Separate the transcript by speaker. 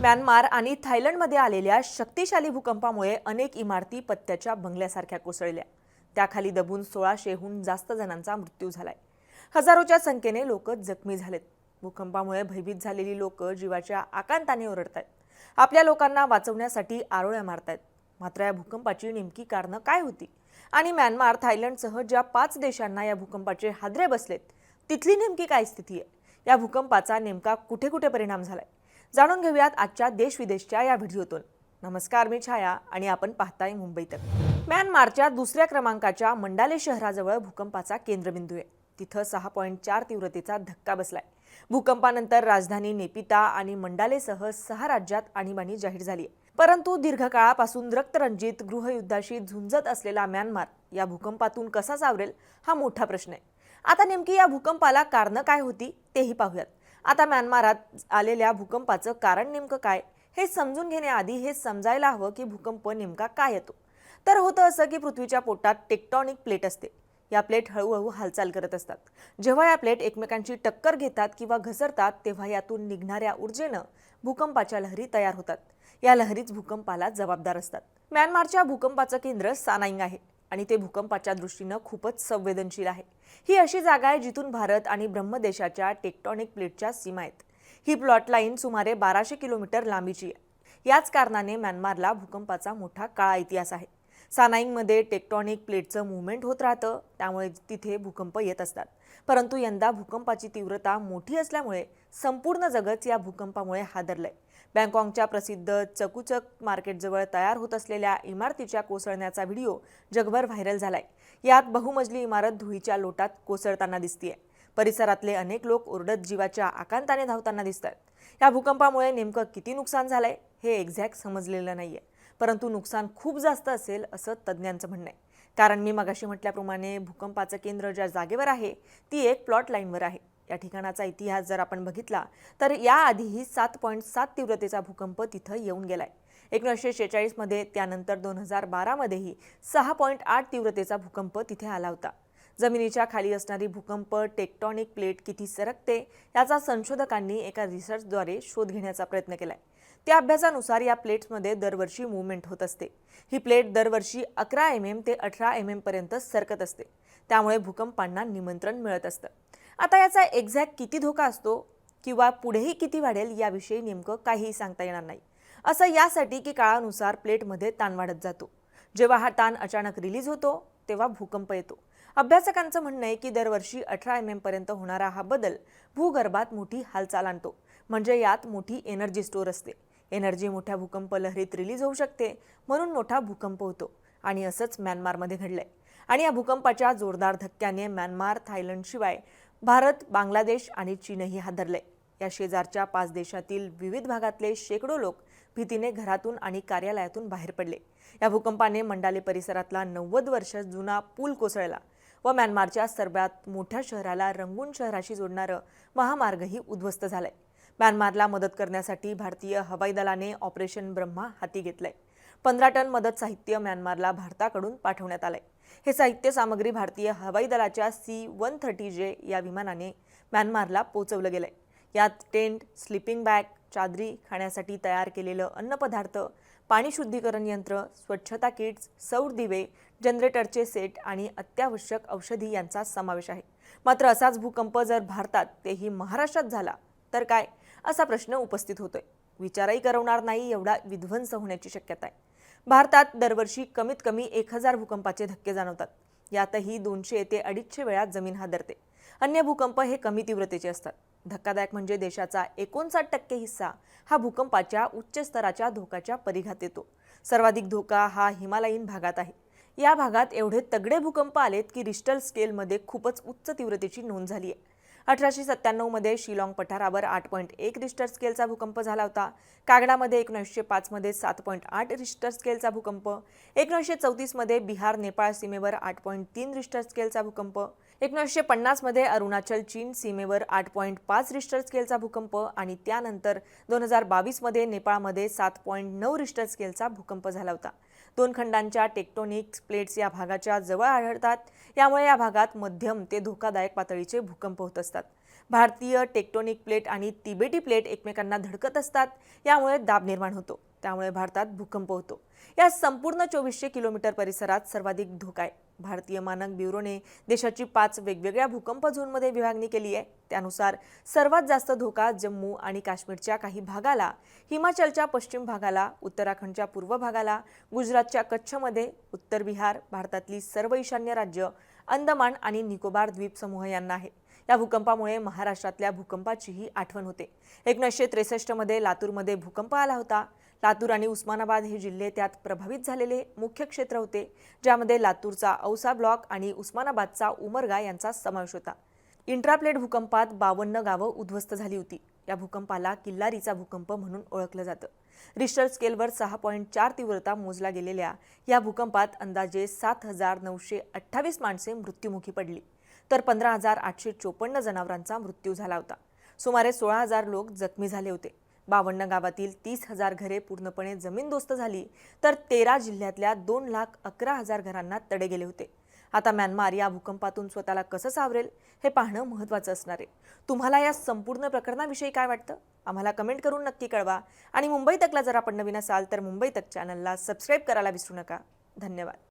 Speaker 1: Myanmar आणि थायलंडमध्ये आलेल्या शक्तिशाली भूकंपामुळे अनेक इमारती पत्त्याच्या बंगल्यासारख्या कोसळल्या. त्याखाली दबून सोळाशेहून जास्त जणांचा मृत्यू झालाय. हजारोच्या संख्येने लोक जखमी झालेत. भूकंपामुळे भयभीत झालेली लोक जीवाच्या आकांताने ओरडत आहेत आपल्या लोकांना वाचवण्यासाठी आरोळ्या मारतायत. मात्र या भूकंपाची नेमकी कारणं काय होती? आणि म्यानमार थायलंडसह ज्या पाच देशांना या भूकंपाचे हादरे बसलेत तिथली नेमकी काय स्थिती आहे? या भूकंपाचा नेमका कुठे कुठे परिणाम झालाय? जाणून घेऊयात आजच्या देश विदेशच्या या व्हिडिओतून. नमस्कार मी छाया आणि आपण पाहताय मुंबई तक म्यानमारच्या दुसऱ्या क्रमांकाच्या मंडाले शहराजवळ भूकंपाचा केंद्रबिंदू आहे. तिथं सहा पॉईंट चार तीव्रतेचा धक्का बसलाय. भूकंपानंतर राजधानी नेपिता आणि मंडालेसह सहा राज्यात आणीबाणी जाहीर झाली आहे. परंतु दीर्घकाळापासून रक्तरंजित गृहयुद्धाशी झुंजत असलेला म्यानमार या भूकंपातून कसा सावरेल हा मोठा प्रश्न आहे. आता नेमकी या भूकंपाला कारणं काय होती तेही पाहूयात. आता म्यानमारात आलेल्या भूकंपाचं कारण नेमकं काय? हे समजून घेण्याआधी हे समजायला हवं की भूकंप नेमका काय येतो. तर होतं असं की पृथ्वीच्या पोटात टेक्टॉनिक प्लेट असते. या प्लेट हळूहळू हालचाल करत असतात. जेव्हा या प्लेट एकमेकांची टक्कर घेतात किंवा घसरतात तेव्हा यातून निघणाऱ्या ऊर्जेनं भूकंपाच्या लहरी तयार होतात. या लहरीच भूकंपाला जबाबदार असतात. म्यानमारच्या भूकंपाचं केंद्र सानाईंग आहे. आणि ते भूकंपाच्या दृष्टीनं खूपच संवेदनशील आहे. ही अशी जागा आहे जिथून भारत आणि ब्रह्मदेशाच्या टेक्टॉनिक प्लेटच्या सीमा आहेत. ही प्लॉट लाईन सुमारे बाराशे किलोमीटर लांबीची आहे. याच कारणाने म्यानमारला भूकंपाचा मोठा काळा इतिहास आहे. सानाईंगमध्ये टेक्टॉनिक प्लेटचं मुवमेंट होत राहतं त्यामुळे तिथे भूकंप येत असतात. परंतु यंदा भूकंपाची तीव्रता मोठी असल्यामुळे संपूर्ण जगच या भूकंपामुळे हादरलंय. बँकॉकच्या प्रसिद्ध चकुचक मार्केटजवळ तयार होत असलेल्या इमारतीच्या कोसळण्याचा व्हिडिओ जगभर व्हायरल झालाय. यात बहुमजली इमारत धुळीच्या लोटात कोसळताना दिसतीये. परिसरातले अनेक लोक ओरडत जीवाच्या आकांताने धावताना दिसतात. या भूकंपामुळे नेमकं किती नुकसान झालंय हे एक्झॅक्ट समजलेलं नाहीये. परंतु नुकसान खूप जास्त असेल असं तज्ज्ञांचं म्हणणं आहे. कारण मी मगाशी म्हटल्याप्रमाणे भूकंपाचं केंद्र ज्या जागेवर आहे ती एक प्लॉट लाईनवर आहे. या ठिकाणाचा इतिहास जर आपण बघितला तर याआधीही सात पॉईंट सात तीव्रतेचा भूकंप तिथं येऊन गेलाय. एकोणीसशे शेहेचाळीसमध्ये त्यानंतर दोन हजार बारामध्येही सहा पॉईंट आठ तीव्रतेचा भूकंप तिथे आला होता. जमिनीच्या खाली असणारी भूकंप टेक्टॉनिक प्लेट किती सरकते याचा संशोधकांनी एका रिसर्चद्वारे शोध घेण्याचा प्रयत्न केलाय. त्या अभ्यासानुसार या प्लेट्समध्ये दरवर्षी मुवमेंट होत असते. ही प्लेट दरवर्षी अकरा एम एम ते अठरा एम एम पर्यंत सरकत असते. त्यामुळे भूकंपांना निमंत्रण मिळत असतं. आता याचा एक्झॅक्ट किती धोका असतो किंवा पुढेही किती वाढेल याविषयी नेमकं काहीही सांगता येणार नाही. असं यासाठी की काळानुसार प्लेटमध्ये ताण वाढत जातो. जेव्हा हा ताण अचानक रिलीज होतो तेव्हा भूकंप येतो. अभ्यासकांचं म्हणणं आहे की दरवर्षी अठरा एम पर्यंत होणारा हा बदल भूगर्भात मोठी हालचाल आणतो. म्हणजे यात मोठी एनर्जी स्टोर असते. एनर्जी मोठ्या भूकंप लहरीत रिलीज होऊ शकते म्हणून मोठा भूकंप होतो. आणि असंच म्यानमारमध्ये घडलंय. आणि या भूकंपाच्या जोरदार धक्क्याने म्यानमार थायलंडशिवाय भारत बांगलादेश आणि चीनही हादरलंय. या शेजारच्या पाच देशातील विविध भागातले शेकडो लोक भीतीने घरातून आणि कार्यालयातून बाहेर पडले. या भूकंपाने मंडाले परिसरातला नव्वद वर्ष जुना पूल कोसळला. व म्यानमारच्या सर्वात मोठ्या शहराला रंगून शहराशी जोडणारं महामार्गही उद्ध्वस्त झालंय. म्यानमारला मदत करण्यासाठी भारतीय हवाई दलाने ऑपरेशन ब्रह्मा हाती घेतलंय. पंधरा टन मदत साहित्य म्यानमारला भारताकडून पाठवण्यात आलंय. हे साहित्य सामग्री भारतीय हवाई दलाच्या सी वन थर्टी जे या विमानाने म्यानमारला पोहोचवलं गेलंय. यात टेंट स्लिपिंग बॅग चादरी खाण्यासाठी तयार केलेलं अन्नपदार्थ पाणी शुद्धीकरण यंत्र स्वच्छता किट्स सौर दिवे जनरेटरचे सेट आणि अत्यावश्यक औषधी यांचा समावेश आहे. मात्र असाच भूकंप जर भारतात तेही महाराष्ट्रात झाला तर काय? असा प्रश्न उपस्थित होतोय. विचारही करवणार नाही एवढा विध्वंस होण्याची शक्यता आहे. भारतात दरवर्षी कमीत कमी एक हजार भूकंपाचे धक्के जाणवतात. यातही दोनशे ते अडीचशे वेळा जमीन हादरते. अन्य भूकंप हे कमी तीव्रतेचे असतात. धक्कादायक म्हणजे देशाचा एकोणसाठ टक्के हिस्सा हा भूकंपाच्या उच्च स्तराच्या धोक्याच्या परिघात येतो. सर्वाधिक धोका हा हिमालयीन भागात आहे. या भागात एवढे तगडे भूकंप आलेत की रिस्टर स्केलमध्ये खूपच उच्च तीव्रतेची नोंद झाली आहे. अठराशे सत्त्याण्णवमध्ये शिलाँग पठारावर आठ पॉईंट एक रिस्टर स्केलचा भूकंप झाला होता. कागडामध्ये एकोणीसशे पाचमध्ये सात पॉईंट आठ रिस्टर स्केलचा भूकंप. एकोणीसशे चौतीसमध्ये बिहार नेपाळ सीमेवर आठ पॉईंट तीन रिस्टर स्केलचा भूकंप. एकोणीसशे पन्नासमध्ये अरुणाचल चीन सीमेवर आठ पॉईंट पाच रिस्टर स्केलचा भूकंप आणि त्यानंतर दोन हजार बावीसमध्ये नेपाळमध्ये सात पॉईंट नऊ रिस्टर स्केलचा भूकंप झाला होता. दोन खंडांच्या टेक्टोनिक प्लेट्स या भागाच्या जवळ आढळतात. यामुळे या भागात मध्यम ते धोकादायक पातळीचे भूकंप होत असतात. भारतीय टेक्टोनिक प्लेट आणि तिबेटी प्लेट एकमेकांना धडकत असतात. यामुळे दाब निर्माण होतो. त्यामुळे भारतात भूकंप होतो. या संपूर्ण चोवीसशे किलोमीटर परिसरात सर्वाधिक धोका आहे. भारतीय मानक ब्युरोने देशाची पाच वेगवेगळ्या भूकंप झोनमध्ये विभागणी केली आहे. त्यानुसार सर्वात जास्त धोका जम्मू आणि काश्मीरच्या काही भागाला हिमाचलच्या पश्चिम भागाला उत्तराखंडच्या पूर्व भागाला गुजरातच्या कच्छमध्ये उत्तर बिहार भारतातली सर्व ईशान्य राज्य अंदमान आणि निकोबार द्वीपसमूह यांना आहे. या भूकंपामुळे महाराष्ट्रातल्या भूकंपाचीही आठवण होते. एकोणीसशे त्रेसष्टमध्ये लातूरमध्ये भूकंप आला होता. लातूर आणि उस्मानाबाद हे जिल्हे त्यात प्रभावित झालेले मुख्य क्षेत्र होते ज्यामध्ये लातूरचा औसा ब्लॉक आणि उस्मानाबादचा उमरगा यांचा समावेश होता. इंट्राप्लेट भूकंपात बावन्न गावं उद्ध्वस्त झाली होती. या भूकंपाला किल्लारीचा भूकंप म्हणून ओळखलं जातं. रिश्टर स्केलवर सहा पॉईंट चार तीव्रता मोजला गेलेल्या या भूकंपात अंदाजे सात हजार नऊशे अठ्ठावीस माणसे मृत्युमुखी पडली तर पंधरा हजार आठशे चोपन्न जनावरांचा मृत्यू झाला होता. सुमारे सोळा हजार लोक जखमी झाले होते. बावन्न गावातील तीस हजार घरे पूर्णपणे जमीनदोस्त झाली तर तेरा जिल्ह्यातल्या दोन लाख अकरा हजार घरांना तडे गेले होते. आता म्यानमार या भूकंपातून स्वतःला कसं सावरेल हे पाहणं महत्त्वाचं असणार आहे. तुम्हाला या संपूर्ण प्रकरणाविषयी काय वाटतं? आम्हाला कमेंट करून नक्की कळवा. आणि मुंबई तकला जर आपण नवीन असाल तर मुंबई तक चॅनलला सबस्क्राईब करायला विसरू नका. धन्यवाद.